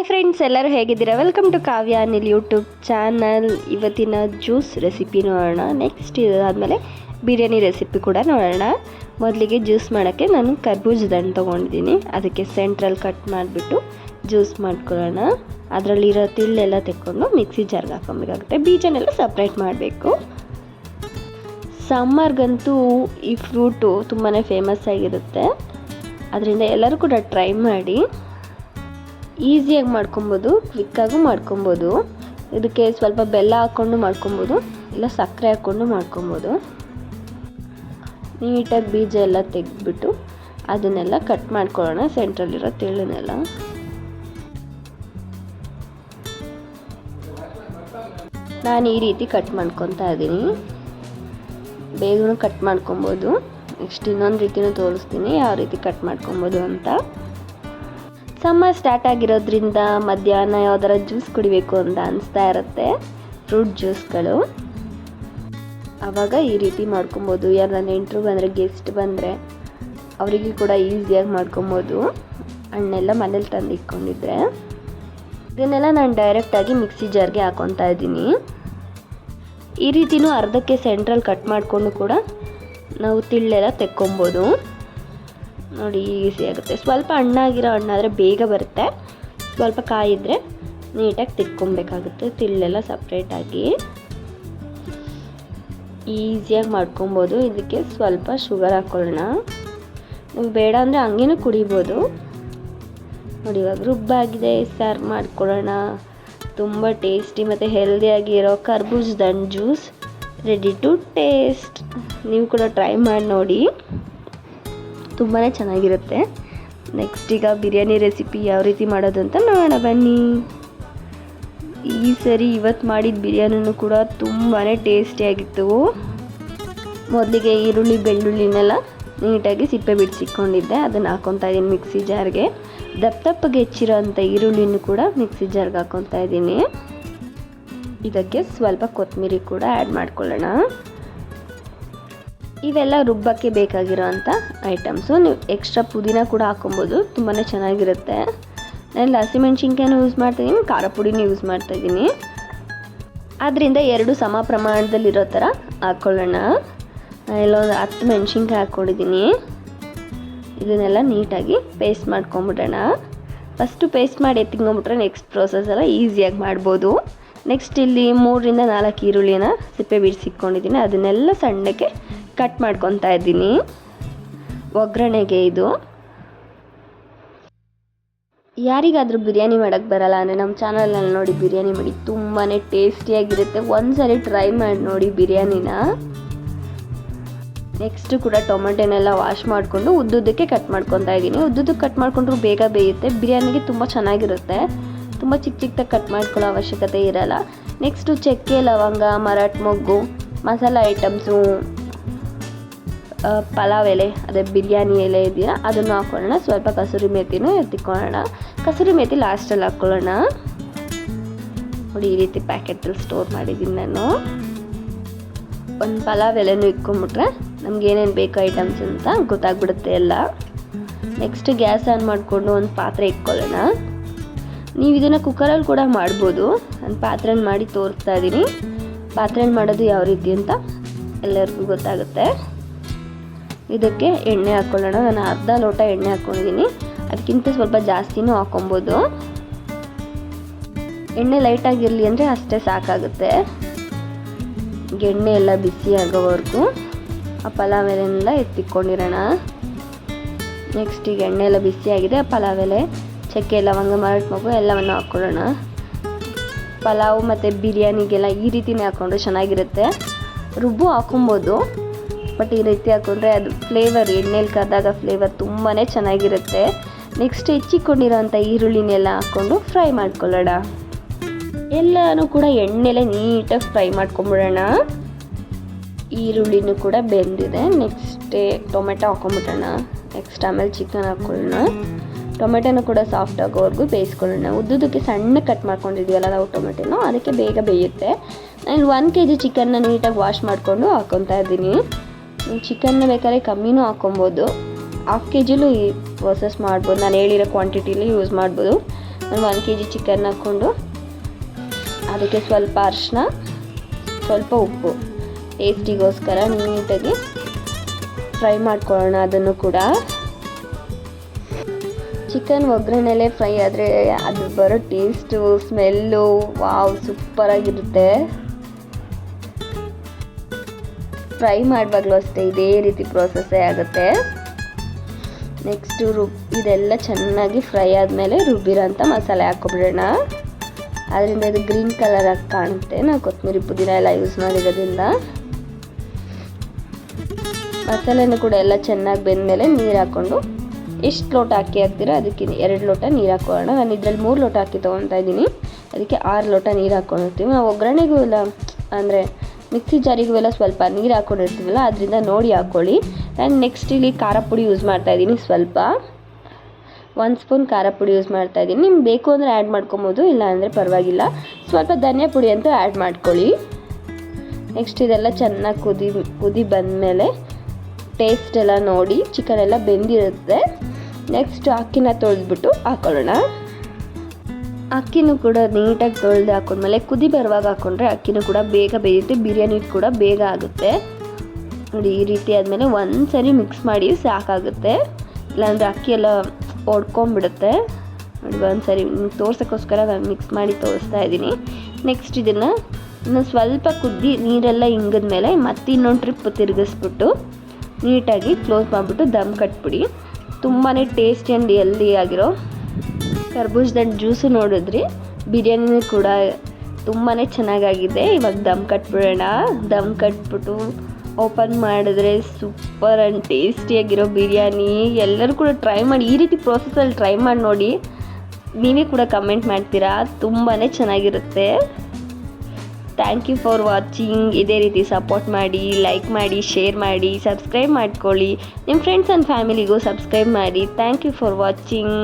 Hi friends ಎಲ್ಲರೂ ಹೇಗಿದ್ದೀರಾ? Welcome to Kavya Anil YouTube channel ಇವತ್ತಿನ ಜ್ಯೂಸ್ ರೆಸಿಪಿ ನೋಡೋಣ. ನೆಕ್ಸ್ಟ್ ಇದಾದಮೇಲೆ ಬಿರಿಯಾನಿ ರೆಸಿಪಿ ಕೂಡ ನೋಡೋಣ. ಮೊದಲಿಗೆ ಜ್ಯೂಸ್ ಮಾಡೋಕ್ಕೆ ನಾನು ಕರ್ಬೂಜದ ತೊಗೊಂಡಿದ್ದೀನಿ. ಅದಕ್ಕೆ ಸೆಂಟ್ರಲ್ ಕಟ್ ಮಾಡಿಬಿಟ್ಟು ಜ್ಯೂಸ್ ಮಾಡ್ಕೊಳ್ಳೋಣ. ಅದರಲ್ಲಿರೋ ತಿಳ್ಳೆಲ್ಲ ತೆಕ್ಕೊಂಡು ಮಿಕ್ಸಿ ಜಾರ್ಗೆ ಹಾಕೊಬೇಕಾಗುತ್ತೆ ಬೀಜನೆಲ್ಲ ಸಪ್ರೇಟ್ ಮಾಡಬೇಕು. ಸಮ್ಮರ್ಗಂತೂ ಈ ಫ್ರೂಟು ತುಂಬಾ ಫೇಮಸ್ ಆಗಿರುತ್ತೆ. ಅದರಿಂದ ಎಲ್ಲರೂ ಕೂಡ ಟ್ರೈ ಮಾಡಿ. ಈಸಿಯಾಗಿ ಮಾಡ್ಕೊಬೋದು ಕ್ವಿಕ್ಕಾಗೂ ಮಾಡ್ಕೊಬೋದು. ಇದಕ್ಕೆ ಸ್ವಲ್ಪ ಬೆಲ್ಲ ಹಾಕ್ಕೊಂಡು ಮಾಡ್ಕೊಬೋದು, ಇಲ್ಲ ಸಕ್ಕರೆ ಹಾಕ್ಕೊಂಡು ಮಾಡ್ಕೊಬೋದು. ನೀಟಾಗಿ ಬೀಜ ಎಲ್ಲ ತೆಗೆದ್ಬಿಟ್ಟು ಅದನ್ನೆಲ್ಲ ಕಟ್ ಮಾಡ್ಕೊಳ್ಳೋಣ ಸೆಂಟ್ರಲ್ಲಿರೋ ತೆಳ್ಳನ್ನೆಲ್ಲ. ನಾನು ಈ ರೀತಿ ಕಟ್ ಮಾಡ್ಕೊತಾ ಇದ್ದೀನಿ. ಬೇಗನೂ ಕಟ್ ಮಾಡ್ಕೊಬೋದು. ನೆಕ್ಸ್ಟ್ ಇನ್ನೊಂದು ರೀತಿನೂ ತೋರಿಸ್ತೀನಿ, ಯಾವ ರೀತಿ ಕಟ್ ಮಾಡ್ಕೊಬೋದು ಅಂತ. ಸಮ್ಮರ್ ಸ್ಟಾರ್ಟ್ ಆಗಿರೋದ್ರಿಂದ ಮಧ್ಯಾಹ್ನ ಯಾವ್ದಾರ ಜ್ಯೂಸ್ ಕುಡಿಬೇಕು ಅಂತ ಅನಿಸ್ತಾ ಇರುತ್ತೆ. ಫ್ರೂಟ್ ಜ್ಯೂಸ್ಗಳು. ಆವಾಗ ಈ ರೀತಿ ಮಾಡ್ಕೊಬೋದು. ಯಾರ ನೆಂಟರು ಬಂದರೆ, ಗೆಸ್ಟ್ ಬಂದರೆ, ಅವರಿಗೆ ಕೂಡ ಈಸಿಯಾಗಿ ಮಾಡ್ಕೊಬೋದು. ಹಣ್ಣೆಲ್ಲ ಮನೇಲಿ ತಂದು ಇಟ್ಕೊಂಡಿದ್ರೆ ಇದನ್ನೆಲ್ಲ ನಾನು ಡೈರೆಕ್ಟಾಗಿ ಮಿಕ್ಸಿ ಜಾರ್ಗೆ ಹಾಕೊತಾ ಇದ್ದೀನಿ. ಈ ರೀತಿನೂ ಅರ್ಧಕ್ಕೆ ಸೆಂಟ್ರಲ್ ಕಟ್ ಮಾಡಿಕೊಂಡು ಕೂಡ ನಾವು ತಿಳ್ಳೆಲ್ಲ ತೆಕ್ಕೊಬೋದು. ನೋಡಿ ಈಸಿ ಆಗುತ್ತೆ. ಸ್ವಲ್ಪ ಹಣ್ಣಾಗಿರೋ ಹಣ್ಣಾದರೆ ಬೇಗ ಬರುತ್ತೆ. ಸ್ವಲ್ಪ ಕಾಯಿದ್ರೆ ನೀಟಾಗಿ ತಿಕ್ಕೊಬೇಕಾಗುತ್ತೆ ತಿಳ್ಳೆಲ್ಲ ಸಪ್ರೇಟಾಗಿ ಈಸಿಯಾಗಿ ಮಾಡ್ಕೊಬೋದು. ಇದಕ್ಕೆ ಸ್ವಲ್ಪ ಶುಗರ್ ಹಾಕ್ಕೊಳ್ಳೋಣ ನಿಮ್ಗೆ ಬೇಡ ಅಂದರೆ ಹಂಗೇನು ಕುಡಿಬೋದು. ನೋಡಿ, ಇವಾಗ ರುಬ್ಬಾಗಿದೆ. ಸರ್ವ್ ಮಾಡ್ಕೊಳ್ಳೋಣ. ತುಂಬ ಟೇಸ್ಟಿ ಮತ್ತು ಹೆಲ್ದಿಯಾಗಿರೋ ಕರ್ಬೂಜ್ ದಂಡ್ ಜ್ಯೂಸ್ ರೆಡಿ ಟು ಟೇಸ್ಟ್ ನೀವು ಕೂಡ ಟ್ರೈ ಮಾಡಿ ನೋಡಿ. ತುಂಬಾ ಚೆನ್ನಾಗಿರುತ್ತೆ. ನೆಕ್ಸ್ಟ್ ಈಗ ಬಿರಿಯಾನಿ ರೆಸಿಪಿ ಯಾವ ರೀತಿ ಮಾಡೋದು ಅಂತ ನೋಡೋಣ, ಬನ್ನಿ. ಈ ಸರಿ ಇವತ್ತು ಮಾಡಿದ ಬಿರಿಯಾನಿನೂ ಕೂಡ ತುಂಬಾ ಟೇಸ್ಟಿಯಾಗಿತ್ತು ಮೊದಲಿಗೆ ಈರುಳ್ಳಿ, ಬೆಳ್ಳುಳ್ಳಿನೆಲ್ಲ ನೀಟಾಗಿ ಸಿಪ್ಪೆ ಬಿಡಿಸಿಕೊಂಡಿದ್ದೆ. ಅದನ್ನು ಹಾಕೊತಾ ಇದ್ದೀನಿ ಮಿಕ್ಸಿ ಜಾರ್ಗೆ ದಪ್ಪ ದಪ್ಪಗೆ ಹೆಚ್ಚಿರೋ ಅಂಥ ಈರುಳ್ಳಿನೂ ಕೂಡ ಮಿಕ್ಸಿ ಜಾರ್ಗೆ ಹಾಕೊತಾ ಇದ್ದೀನಿ. ಇದಕ್ಕೆ ಸ್ವಲ್ಪ ಕೊತ್ತಂಬರಿ ಕೂಡ ಆ್ಯಡ್ ಮಾಡ್ಕೊಳ್ಳೋಣ. ಇವೆಲ್ಲ ರುಬ್ಬಕ್ಕೆ ಬೇಕಾಗಿರೋ ಅಂಥ ಐಟಮ್ಸು. ನೀವು ಎಕ್ಸ್ಟ್ರಾ ಪುದೀನ ಕೂಡ ಹಾಕೊಬೋದು ತುಂಬಾ ಚೆನ್ನಾಗಿರುತ್ತೆ. ನಾನು ಹಸಿಮೆಣ್ಸಿನ್ಕಾಯನ್ನು ಯೂಸ್ ಮಾಡ್ತಾಯಿದ್ದೀನಿ ಖಾರ ಪುಡಿನೂ ಯೂಸ್ ಮಾಡ್ತಾಯಿದ್ದೀನಿ ಆದ್ದರಿಂದ ಎರಡು ಸಮ ಪ್ರಮಾಣದಲ್ಲಿರೋ ಥರ ಹಾಕ್ಕೊಳ್ಳೋಣ ಇಲ್ಲೊಂದು ಹತ್ತು ಮೆಣಸಿನ್ಕಾಯಿ ಹಾಕ್ಕೊಂಡಿದ್ದೀನಿ ಇದನ್ನೆಲ್ಲ ನೀಟಾಗಿ ಪೇಸ್ಟ್ ಮಾಡ್ಕೊಂಬಿಡೋಣ. ಫಸ್ಟು ಪೇಸ್ಟ್ ಮಾಡಿ ಎತ್ತಿಕೊಂಬಿಟ್ರೆ ನೆಕ್ಸ್ಟ್ ಪ್ರೋಸೆಸ್ ಎಲ್ಲ ಈಸಿಯಾಗಿ ಮಾಡ್ಬೋದು. ನೆಕ್ಸ್ಟ್ ಇಲ್ಲಿ ಮೂರರಿಂದ ನಾಲ್ಕು ಈರುಳ್ಳಿನ ಸಿಪ್ಪೆ ಬಿಡಿಸಿಟ್ಕೊಂಡಿದ್ದೀನಿ ಅದನ್ನೆಲ್ಲ ಸಣ್ಣಕ್ಕೆ ಕಟ್ ಮಾಡ್ಕೊತಾ ಇದ್ದೀನಿ. ಒಗ್ಗರಣೆಗೆ ಇದು. ಯಾರಿಗಾದರೂ ಬಿರಿಯಾನಿ ಮಾಡೋಕ್ಕೆ ಬರಲ್ಲ ಅಂದರೆ ನಮ್ಮ ಚಾನಲಲ್ಲಿ ನೋಡಿ ಬಿರಿಯಾನಿ ಮಾಡಿ ತುಂಬಾ ಟೇಸ್ಟಿಯಾಗಿರುತ್ತೆ. ಒಂದ್ಸರಿ ಟ್ರೈ ಮಾಡಿ ನೋಡಿ ಬಿರಿಯಾನಿನ. ನೆಕ್ಸ್ಟು ಕೂಡ ಟೊಮೆಟೊನೆಲ್ಲ ವಾಶ್ ಮಾಡಿಕೊಂಡು ಉದ್ದುದಕ್ಕೆ ಕಟ್ ಮಾಡ್ಕೊತಾ ಇದ್ದೀನಿ. ಉದ್ದುದಕ್ಕೆ ಕಟ್ ಮಾಡಿಕೊಂಡ್ರು ಬೇಗ ಬೇಯುತ್ತೆ. ಬಿರಿಯಾನಿಗೆ ತುಂಬ ಚೆನ್ನಾಗಿರುತ್ತೆ. ತುಂಬ ಚಿಕ್ಕ ಚಿಕ್ಕದಾಗಿ ಕಟ್ ಮಾಡ್ಕೊಳ್ಳೋ ಅವಶ್ಯಕತೆ ಇರಲ್ಲ. ನೆಕ್ಸ್ಟು ಚಕ್ಕೆ, ಲವಂಗ, ಮರಾಠ, ಮೊಗ್ಗು, ಮಸಾಲ ಐಟಮ್ಸು ಪಲಾವ್ ಎಲೆ, ಅದೇ ಬಿರಿಯಾನಿ ಎಲೆ ಇದೆಯಾ, ಅದನ್ನು ಹಾಕ್ಕೊಳ್ಳೋಣ ಸ್ವಲ್ಪ ಕಸೂರಿ ಮೇಥಿನೂ ಎತ್ತಿಕೊಳ್ಳೋಣ. ಕಸೂರಿ ಮೇಥಿ ಲಾಸ್ಟಲ್ಲಿ ಹಾಕ್ಕೊಳ್ಳೋಣ ನೋಡಿ, ಈ ರೀತಿ ಪ್ಯಾಕೆಟಲ್ಲಿ ಸ್ಟೋರ್ ಮಾಡಿದ್ದೀನಿ ನಾನು. ಒಂದು ಪಲಾವ್ ಎಲೆನೂ ಇಟ್ಕೊಂಬಿಟ್ರೆ ನಮ್ಗೆ ಏನೇನು ಬೇಕು ಐಟಮ್ಸ್ ಅಂತ ಗೊತ್ತಾಗ್ಬಿಡುತ್ತೆ ಎಲ್ಲ. ನೆಕ್ಸ್ಟ್ ಗ್ಯಾಸ್ ಆನ್ ಮಾಡಿಕೊಂಡು ಒಂದು ಪಾತ್ರೆ ಇಟ್ಕೊಳ್ಳೋಣ. ನೀವು ಇದನ್ನು ಕುಕ್ಕರಲ್ಲಿ ಕೂಡ ಮಾಡ್ಬೋದು. ನಾನು ಪಾತ್ರೆನ ಮಾಡಿ ತೋರಿಸ್ತಾ ಇದ್ದೀನಿ. ಪಾತ್ರೆ ಮಾಡೋದು ಯಾವ ರೀತಿ ಅಂತ ಎಲ್ಲರಿಗೂ ಗೊತ್ತಾಗುತ್ತೆ. ಇದಕ್ಕೆ ಎಣ್ಣೆ ಹಾಕ್ಕೊಳ್ಳೋಣ ನಾನು ಅರ್ಧ ಲೋಟ ಎಣ್ಣೆ ಹಾಕ್ಕೊಂಡಿದ್ದೀನಿ ಅದಕ್ಕಿಂತ ಸ್ವಲ್ಪ ಜಾಸ್ತಿನೂ ಹಾಕ್ಕೊಬೋದು. ಎಣ್ಣೆ ಲೈಟಾಗಿರಲಿ ಅಂದರೆ ಅಷ್ಟೇ ಸಾಕಾಗುತ್ತೆ. ಎಣ್ಣೆ ಎಲ್ಲ ಬಿಸಿ ಆಗೋವರೆಗೂ ಆ ಪಲಾವ್ ಎಲೆನೆಲ್ಲ ಎತ್ತಿಕೊಂಡಿರೋಣ. ನೆಕ್ಸ್ಟ್ ಈಗ ಎಣ್ಣೆ ಎಲ್ಲ ಬಿಸಿಯಾಗಿದೆ ಆ ಪಲಾವ್ ಎಲೆ ಚಕ್ಕೆ, ಲವಂಗ, ಮಾರಾಟ ಮಗು ಎಲ್ಲವನ್ನು ಹಾಕ್ಕೊಳ್ಳೋಣ. ಪಲಾವ್ ಮತ್ತು ಬಿರಿಯಾನಿಗೆಲ್ಲ ಈ ರೀತಿನೇ ಹಾಕ್ಕೊಂಡ್ರೆ ಚೆನ್ನಾಗಿರುತ್ತೆ. ರುಬ್ಬು ಹಾಕೊಬೋದು ಬಟ್ ಈ ರೀತಿ ಹಾಕೊಂಡ್ರೆ ಅದು ಫ್ಲೇವರ್ ಎಣ್ಣೆಲಿ ಕರೆದಾಗ ಫ್ಲೇವರ್ ತುಂಬಾ ಚೆನ್ನಾಗಿರುತ್ತೆ. ನೆಕ್ಸ್ಟ್ ಹೆಚ್ಚಿಕೊಂಡಿರೋಂಥ ಈರುಳ್ಳಿನೆಲ್ಲ ಹಾಕ್ಕೊಂಡು ಫ್ರೈ ಮಾಡ್ಕೊಳ್ಳೋಣ. ಎಲ್ಲನೂ ಕೂಡ ಎಣ್ಣೆಲೆ ನೀಟಾಗಿ ಫ್ರೈ ಮಾಡ್ಕೊಂಬಿಡೋಣ. ಈರುಳ್ಳಿನೂ ಕೂಡ ಬೆಂದಿದೆ. ನೆಕ್ಸ್ಟೇ ಟೊಮೆಟೊ ಹಾಕೊಂಬಿಡೋಣ. ನೆಕ್ಸ್ಟ್ ಆಮೇಲೆ ಚಿಕನ್ ಹಾಕ್ಕೊಳ್ಳೋಣ ಟೊಮೆಟೊನೂ ಕೂಡ ಸಾಫ್ಟ್ ಆಗೋವರೆಗೂ ಬೇಯಿಸ್ಕೊಳ್ಳೋಣ. ಉದ್ದುದಕ್ಕೆ ಸಣ್ಣ ಕಟ್ ಮಾಡ್ಕೊಂಡಿದ್ದೀವಲ್ಲ ನಾವು ಟೊಮೆಟೊನ, ಅದಕ್ಕೆ ಬೇಗ ಬೇಯುತ್ತೆ. ನಾನು ಒನ್ ಕೆ ಜಿ ಚಿಕನ್ನ ನೀಟಾಗಿ ವಾಶ್ ಮಾಡಿಕೊಂಡು ಹಾಕ್ಕೊತಾ ಇದ್ದೀನಿ. ನೀವು ಚಿಕನ್ನ ಬೇಕಾದ್ರೆ ಕಮ್ಮಿನೂ ಹಾಕ್ಕೊಬೋದು. ಹಾಫ್ ಕೆ ಜಿಲೂ ಈ ಪ್ರೊಸೆಸ್ ಮಾಡ್ಬೋದು. ನಾನು ಹೇಳಿರೋ ಕ್ವಾಂಟಿಟಿಲಿ ಯೂಸ್ ಮಾಡ್ಬೋದು. ನಾನು ಒನ್ ಕೆ ಜಿ ಚಿಕನ್ ಹಾಕ್ಕೊಂಡು ಅದಕ್ಕೆ ಸ್ವಲ್ಪ ಅರಿಶಿನ, ಸ್ವಲ್ಪ ಉಪ್ಪು ಟೇಸ್ಟಿಗೋಸ್ಕರ ನೀಟಾಗಿ ಫ್ರೈ ಮಾಡ್ಕೊಳ್ಳೋಣ ಅದನ್ನು ಕೂಡ. ಚಿಕನ್ ಒಗ್ಗರಣೆಲೆ ಫ್ರೈ ಆದರೆ ಅದು ಬರೋ ಟೇಸ್ಟು ಸ್ಮೆಲ್ಲು ವಾವ್ ಸೂಪರಾಗಿರುತ್ತೆ ಫ್ರೈ ಮಾಡುವಾಗಲೂ ಅಷ್ಟೇ ಇದೇ ರೀತಿ ಪ್ರೋಸೆಸ್ಸೇ ಆಗುತ್ತೆ. ನೆಕ್ಸ್ಟು ರುಬ್ ಇದೆಲ್ಲ ಚೆನ್ನಾಗಿ ಫ್ರೈ ಆದಮೇಲೆ ರುಬ್ಬಿರೋಂಥ ಮಸಾಲೆ ಹಾಕ್ಕೊಬಿಡೋಣ. ಅದರಿಂದ ಇದು ಗ್ರೀನ್ ಕಲರ್ ಆಗಿ ಕಾಣುತ್ತೆ. ನಾವು ಕೊತ್ತಂಬರಿ ಪುದೀನ ಎಲ್ಲ ಯೂಸ್ ಮಾಡಿರೋದ್ರಿಂದ. ಮಸಾಲೆನೂ ಕೂಡ ಎಲ್ಲ ಚೆನ್ನಾಗಿ ಬೆಂದಮೇಲೆ ನೀರು ಹಾಕ್ಕೊಂಡು ಎಷ್ಟು ಲೋಟ ಹಾಕಿ ಹಾಕ್ತೀರೋ ಅದಕ್ಕೆ ಎರಡು ಲೋಟ ನೀರು ಹಾಕೋಣ ನಾನು ಇದರಲ್ಲಿ ಮೂರು ಲೋಟ ಹಾಕಿ ತೊಗೊತಾ ಇದ್ದೀನಿ. ಅದಕ್ಕೆ ಆರು ಲೋಟ ನೀರು ಹಾಕ್ಕೊಂಡಿರ್ತೀವಿ. ನಾವು ಒಗ್ಗರಣೆಗೂ ಇಲ್ಲ, ಅಂದರೆ ಮಿಕ್ಸಿ ಜಾರಿಗೂ ಸ್ವಲ್ಪ ನೀರು ಹಾಕ್ಕೊಂಡಿರ್ತೀವಲ್ಲ ಅದರಿಂದ ನೋಡಿ ಹಾಕ್ಕೊಳ್ಳಿ ನಾನು ನೆಕ್ಸ್ಟ್ ಇಲ್ಲಿ ಖಾರ ಪುಡಿ ಯೂಸ್ ಮಾಡ್ತಾ ಇದ್ದೀನಿ ಸ್ವಲ್ಪ. ಒಂದು ಸ್ಪೂನ್ ಖಾರ ಪುಡಿ ಯೂಸ್ ಮಾಡ್ತಾ ಇದ್ದೀನಿ. ನಿಮ್ಗೆ ಬೇಕು ಅಂದರೆ ಆ್ಯಡ್ ಮಾಡ್ಕೊಬೋದು, ಇಲ್ಲ ಅಂದರೆ ಪರವಾಗಿಲ್ಲ. ಸ್ವಲ್ಪ ಧನಿಯಾ ಪುಡಿ ಅಂತೂ ಆ್ಯಡ್ ಮಾಡ್ಕೊಳ್ಳಿ. ನೆಕ್ಸ್ಟ್ ಇದೆಲ್ಲ ಚೆನ್ನಾಗಿ ಕುದಿ ಕುದಿ ಬಂದಮೇಲೆ ಟೇಸ್ಟ್ ಎಲ್ಲ ನೋಡಿ, ಚಿಕನ್ ಎಲ್ಲ ಬೆಂದಿರುತ್ತೆ. ನೆಕ್ಸ್ಟ್ ಅಕ್ಕಿನ ತೊಳೆದ್ಬಿಟ್ಟು ಹಾಕೊಳ್ಳೋಣ. ಅಕ್ಕಿನೂ ಕೂಡ ನೀಟಾಗಿ ತೊಳೆದು ಹಾಕೊಂಡ್ಮೇಲೆ ಕುದಿ ಬರುವಾಗ ಹಾಕ್ಕೊಂಡ್ರೆ ಅಕ್ಕಿನೂ ಕೂಡ ಬೇಗ ಬೇಯುತ್ತೆ, ಬಿರಿಯಾನಿ ಕೂಡ ಬೇಗ ಆಗುತ್ತೆ. ನೋಡಿ, ಈ ರೀತಿ ಆದಮೇಲೆ ಒಂದು ಸರಿ ಮಿಕ್ಸ್ ಮಾಡಿ ಸಾಕಾಗುತ್ತೆ. ಇಲ್ಲಾಂದರೆ ಅಕ್ಕಿ ಎಲ್ಲ ಒಡ್ಕೊಂಬಿಡುತ್ತೆ ನೋಡಿ ಒಂದು ಸರಿ ತೋರ್ಸೋಕ್ಕೋಸ್ಕರ ನಾನು ಮಿಕ್ಸ್ ಮಾಡಿ ತೋರಿಸ್ತಾ ಇದ್ದೀನಿ. ನೆಕ್ಸ್ಟ್ ಇದನ್ನು ಇನ್ನು ಸ್ವಲ್ಪ ಕುದ್ದಿ ನೀರೆಲ್ಲ ಹಿಂಗದ ಮೇಲೆ ಮತ್ತೆ ಇನ್ನೊಂದು ಟ್ರಿಪ್ ತಿರುಗಿಸ್ಬಿಟ್ಟು ನೀಟಾಗಿ ಕ್ಲೋಸ್ ಮಾಡಿಬಿಟ್ಟು ದಮ್ ಕಟ್ಬಿಡಿ. ತುಂಬಾ ಟೇಸ್ಟಿ ಆ್ಯಂಡ್ ಎಲ್ದಿ ಆಗಿರೋ ಕರ್ಬೂಜದ ಜ್ಯೂಸು ನೋಡಿದ್ರಿ? ಬಿರಿಯಾನಿ ಕೂಡ ತುಂಬಾ ಚೆನ್ನಾಗಾಗಿದೆ. ಇವಾಗ ದಮ್ ಕಟ್ಬಿಡೋಣ. ದಮ್ ಕಟ್ಬಿಟ್ಟು ಓಪನ್ ಮಾಡಿದ್ರೆ ಸೂಪರ್ ಆ್ಯಂಡ್ ಟೇಸ್ಟಿಯಾಗಿರೋ ಬಿರಿಯಾನಿ. ಎಲ್ಲರೂ ಕೂಡ ಟ್ರೈ ಮಾಡಿ, ಈ ರೀತಿ ಪ್ರೋಸೆಸಲ್ಲಿ ಟ್ರೈ ಮಾಡಿ ನೋಡಿ. ನೀವೇ ಕೂಡ ಕಮೆಂಟ್ ಮಾಡ್ತೀರಾ? ತುಂಬಾ ಚೆನ್ನಾಗಿರುತ್ತೆ. Thank you for watching. ಇದೇ ರೀತಿ ಸಪೋರ್ಟ್ ಮಾಡಿ, ಲೈಕ್ ಮಾಡಿ, ಶೇರ್ ಮಾಡಿ, ಸಬ್ಸ್ಕ್ರೈಬ್ ಮಾಡ್ಕೊಳ್ಳಿ. ನಿಮ್ಮ ಫ್ರೆಂಡ್ಸ್ ಆ್ಯಂಡ್ ಫ್ಯಾಮಿಲಿಗೂ ಸಬ್ಸ್ಕ್ರೈಬ್ ಮಾಡಿ. Thank you for watching.